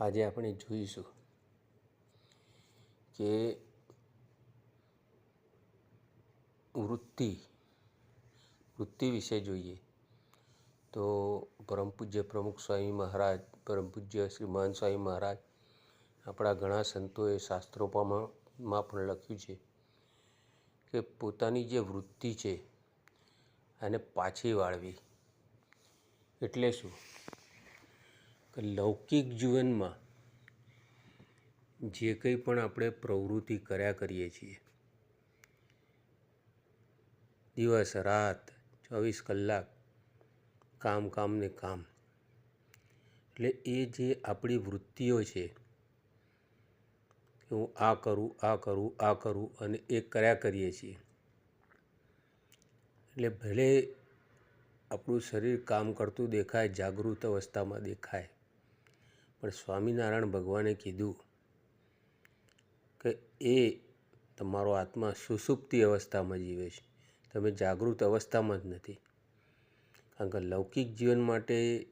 આજે આપણે જોઈશું કે વૃત્તિ વૃત્તિ વિશે જોઈએ. તો પરમ પૂજ્ય પ્રમુખ સ્વામી મહારાજ, પરમ પૂજ્ય શ્રીમાન સ્વામી મહારાજ આપણા ઘણા સંતોએ શાસ્ત્રોમાં માં પણ લખ્યું છે કે પોતાની જે વૃત્તિ છે એને પાછી વાળવી. એટલે શું? કે લૌકિક જીવનમાં જે કંઈ પણ આપણે પ્રવૃત્તિ કર્યા કરીએ છીએ, દિવસ, રાત, ચોવીસ કલાક, કામ કામ ને કામ, એટલે એ જે આપણી વૃત્તિઓ છે હું આ કરું આ કરું આ કરું અને એ કર્યા કરીએ છીએ, એટલે ભલે આપણું શરીર કામ કરતું દેખાય, જાગૃત અવસ્થામાં દેખાય પણ સ્વામિનારાયણ ભગવાને કીધું કે એ તમારો આત્મા સુસુપ્તિ અવસ્થામાં જીવે છે. તમે જાગૃત અવસ્થામાં જ નથી. કારણ કે લૌકિક જીવન માટે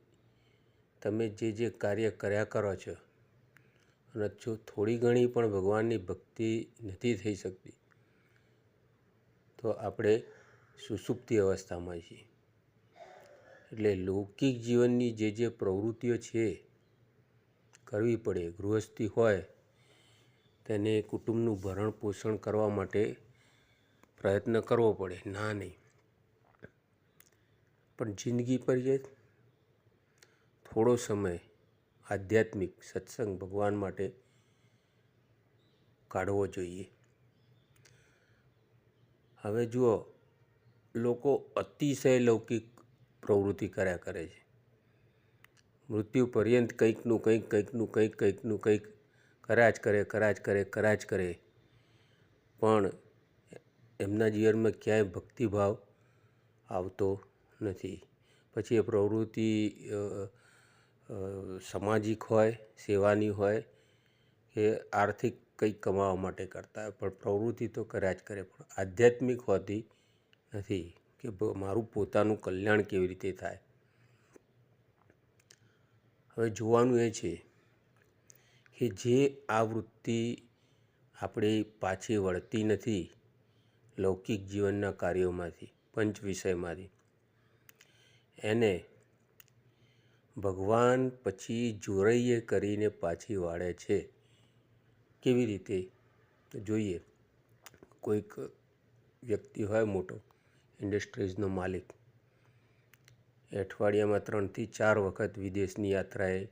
તમે જે જે કાર્ય કર્યા કરો છો અને જો થોડી ઘણી પણ ભગવાનની ભક્તિ નથી થઈ શકતી, તો આપણે સુસુપ્તિ અવસ્થામાં છીએ. એટલે લૌકિક જીવનની જે જે પ્રવૃત્તિઓ છે કરવી પડે, ગૃહસ્થી હોય, તેને કુટુંબનું ભરણ પોષણ કરવા માટે પ્રયત્ન કરવો પડે. ના, નહીં. પણ જિંદગી પર જે થોડો સમય આધ્યાત્મિક સત્સંગ ભગવાન માટે કાઢવો જોઈએ. હવે જુઓ, લોકો અતિશય લૌકિક પ્રવૃત્તિ કર્યા કરે છે. મૃત્યુ પર્યંત કંઈકનું કંઈક કંઈકનું કંઈક કંઈકનું કંઈક કરાજ કરે કરાજ કરે કરાજ કરે. પણ એમના જીવનમાં ક્યાંય ભક્તિભાવ આવતો નથી. પછી એ પ્રવૃત્તિ સામાજિક હોય, સેવાની હોય કે આર્થિક કંઈક કમાવા માટે કરતા હોય. પણ પ્રવૃત્તિ તો કર્યા જ કરે, પણ આધ્યાત્મિક હોતી નથી કે મારું પોતાનું કલ્યાણ કેવી રીતે થાય? હવે જોવાનું એ છે કે જે આ વૃત્તિ આપણી પાછી વળતી નથી લૌકિક જીવનના કાર્યોમાંથી, પંચ વિષયમાંથી. એને ભગવાન પછી જોરૈયે કરીને પાછી વાળે છે. કેવી રીતે? જોઈએ. કોઈક વ્યક્તિ હોય મોટો ઇન્ડસ્ટ્રીઝનો માલિક અઠવાડિયામાં ત્રણથી ચાર વખત વિદેશની યાત્રાએ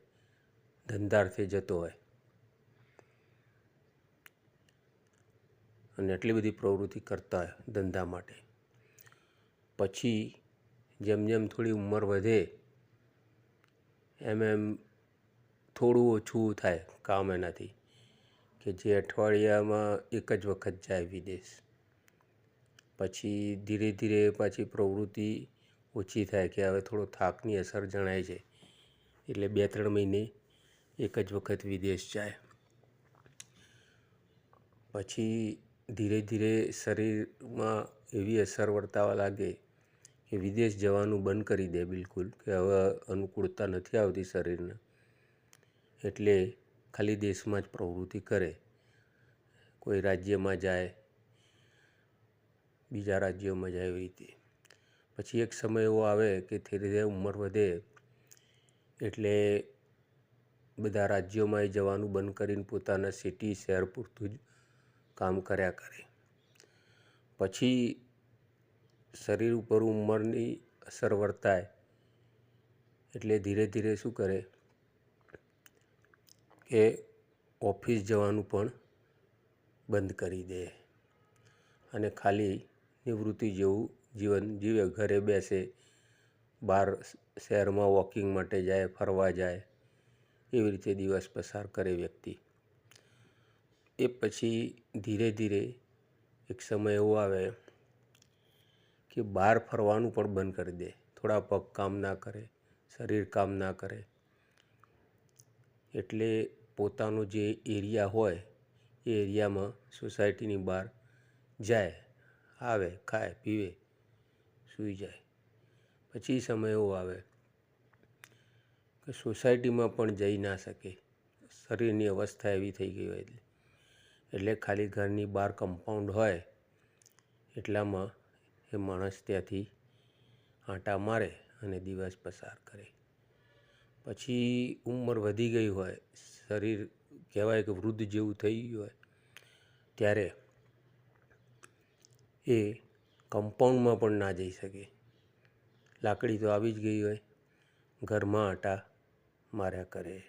ધંધાર્થે જતો હોય. અને એટલી બધી પ્રવૃત્તિ કરતા હોય ધંધા માટે. પછી જેમ જેમ થોડી ઉંમર વધે, એમ એમ થોડું ઓછું થાય કામ એનાથી, કે જે અઠવાડિયામાં એક જ વખત જાય વિદેશ. પછી ધીરે ધીરે પાછી પ્રવૃત્તિ ઓછી થાય કે હવે થોડો થાકની અસર જણાય છે. એટલે બે ત્રણ મહિને એક જ વખત વિદેશ જાય. પછી ધીરે ધીરે શરીરમાં એવી અસર વર્તાવા લાગે કે વિદેશ જવાનું બંધ કરી દે બિલકુલ, કે હવે અનુકૂળતા નથી આવતી શરીરને. એટલે ખાલી દેશમાં જ પ્રવૃત્તિ કરે. કોઈ રાજ્યમાં જાય, બીજા રાજ્યોમાં જાય એવી રીતે. પછી એક સમય એવો આવે કે ધીરે ધીરે ઉંમર વધે એટલે બધા રાજ્યોમાં એ જવાનું બંધ કરીને પોતાના સિટી શહેર પૂરતું જ કામ કર્યા કરે. પછી શરીર ઉપર ઉંમરની અસર વર્તાય એટલે ધીરે ધીરે શું કરે કે ઓફિસ જવાનું પણ બંધ કરી દે અને ખાલી નિવૃત્તિ જેવું જીવન જીવે, ઘરે બેસે બહાર શહેરમાં વોકિંગ માટે જાય, ફરવા જાય, એવી રીતે દિવસ પસાર કરે વ્યક્તિ. એ પછી ધીરે ધીરે એક સમય એવો આવે કે બહાર ફરવાનું પણ બંધ કરી દે. થોડા પગ કામ ના કરે, શરીર કામ ના કરે. એટલે પોતાનો જે એરિયા હોય, એ એરિયામાં સોસાયટીની બહાર જાય, આવે, ખાય, પીવે સૂઈ જાય. પછી સમય એવો આવે કે સોસાયટીમાં પણ જઈ ના શકે. શરીરની અવસ્થા એવી થઈ ગઈ હોય એટલે. એટલે ખાલી ઘરની બહાર કમ્પાઉન્ડ હોય એટલામાં એ માણસ ત્યાંથી આંટા મારે અને દિવસ પસાર કરે. પછી ઉંમર વધી ગઈ હોય, શરીર કહેવાય કે વૃદ્ધ જેવું થઈ ગયું હોય, ત્યારે એ કમ્પાઉન્ડમાં પણ ના જઈ શકે. લાકડી તો આવી જ ગઈ હોય. ઘરમાં આંટા માર્યા કરે.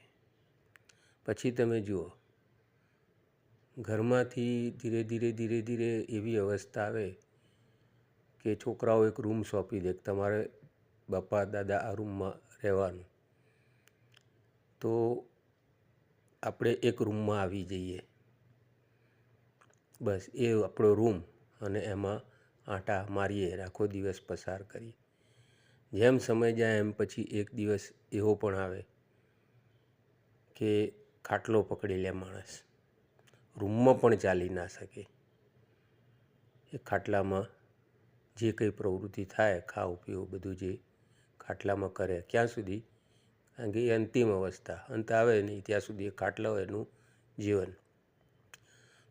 પછી તમે જુઓ. ઘરમાંથી ધીરે ધીરે ધીરે ધીરે એવી અવસ્થા આવે કે છોકરાઓ એક રૂમ સોંપી દે તમારે બાપા, દાદા આ રૂમમાં રહેવાનું. તો આપણે એક રૂમમાં આવી જઈએ. બસ એ આપણો રૂમ અને એમાં આંટા મારીએ આખો દિવસ પસાર કરીએ. જેમ સમય જાય એમ પછી એક દિવસ એવો પણ આવે કે ખાટલો પકડી લે માણસ. રૂમમાં પણ ચાલી ના શકે. એ ખાટલામાં જે કંઈ પ્રવૃત્તિ થાય, ખાવ, પીવું, બધું જે ખાટલામાં કરે, ક્યાં સુધી? કારણ કે એ અંતિમ અવસ્થા. અંત આવે નહીં, ત્યાં સુધી એ ખાટલા એનું જીવન.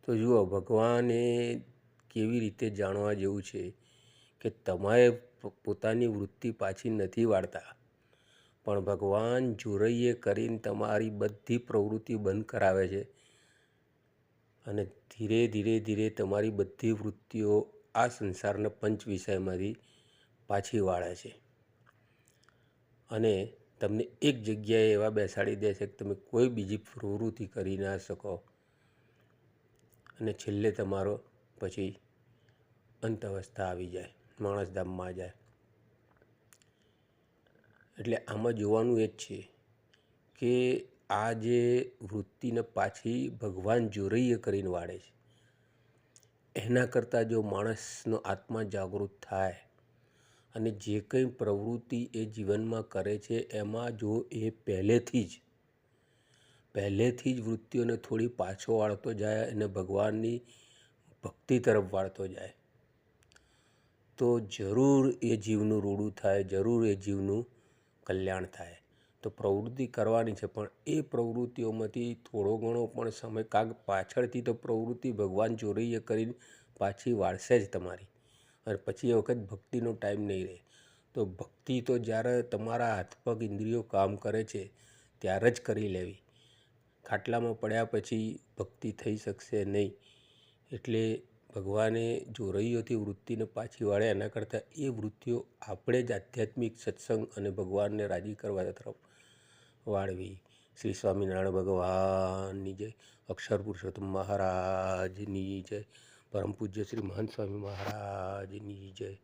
તો જુઓ, ભગવાને કેવી રીતે જાણવા જેવું છે કે તમારે પોતાની વૃત્તિ પાછી નથી વાળતા? પણ ભગવાન જોરૈયે કરીને તમારી બધી પ્રવૃત્તિ બંધ કરાવે છે અને ધીરે ધીરે ધીરે તમારી બધી વૃત્તિઓ આ સંસારના પંચ વિષયમાંથી પાછી વાળે છે. અને તમને એક જગ્યાએ એવા બેસાડી દે છે કે તમે કોઈ બીજી પ્રવૃત્તિ કરી ના શકો. અને છેલ્લે તમારો પછી અંત અવસ્થા આવી જાય, માણસ ધામમાં જાય. એટલે આમાં જોવાનું એ જ છે કે આ જે વૃત્તિને પાછી ભગવાન જોરૈયે કરીને વાળે છે. એના કરતાં જો માણસનો આત્મા જાગૃત થાય અને જે કંઈ પ્રવૃત્તિ એ જીવનમાં કરે છે, એમાં જો એ પહેલેથી જ પહેલેથી જ વૃત્તિઓને થોડી પાછો વાળતો જાય અને ભગવાનની ભક્તિ તરફ વાળતો જાય. તો જરૂર એ જીવનું રૂડું થાય, જરૂર એ જીવનું કલ્યાણ થાય. તો પ્રવૃત્તિ કરવાની છે, પણ એ પ્રવૃત્તિઓમાંથી થોડો ઘણો પણ સમય કાંક પાછળથી તો પ્રવૃત્તિ ભગવાન ચોરૈયે કરીને પાછી વાળશે જ તમારી. અને પછી એ વખત ભક્તિનો ટાઈમ નહીં રહે. તો ભક્તિ તો જ્યારે તમારા હાથ પગ ઇન્દ્રિયો કામ કરે છે, ત્યારે જ કરી લેવી. ખાટલામાં પડ્યા પછી ભક્તિ થઈ શકશે નહીં. એટલે ભગવાને જો રહીઓથી વૃત્તિને પાછી વાળે, એના કરતાં એ વૃત્તિઓ આપણે જ આધ્યાત્મિક સત્સંગ અને ભગવાનને રાજી કરવા તરફ વાળવી. શ્રી સ્વામિનારાયણ ભગવાનની જય. અક્ષર પુરુષોત્તમ મહારાજની જય. પરમ પૂજ્ય શ્રી મહંત સ્વામી મહારાજની જય.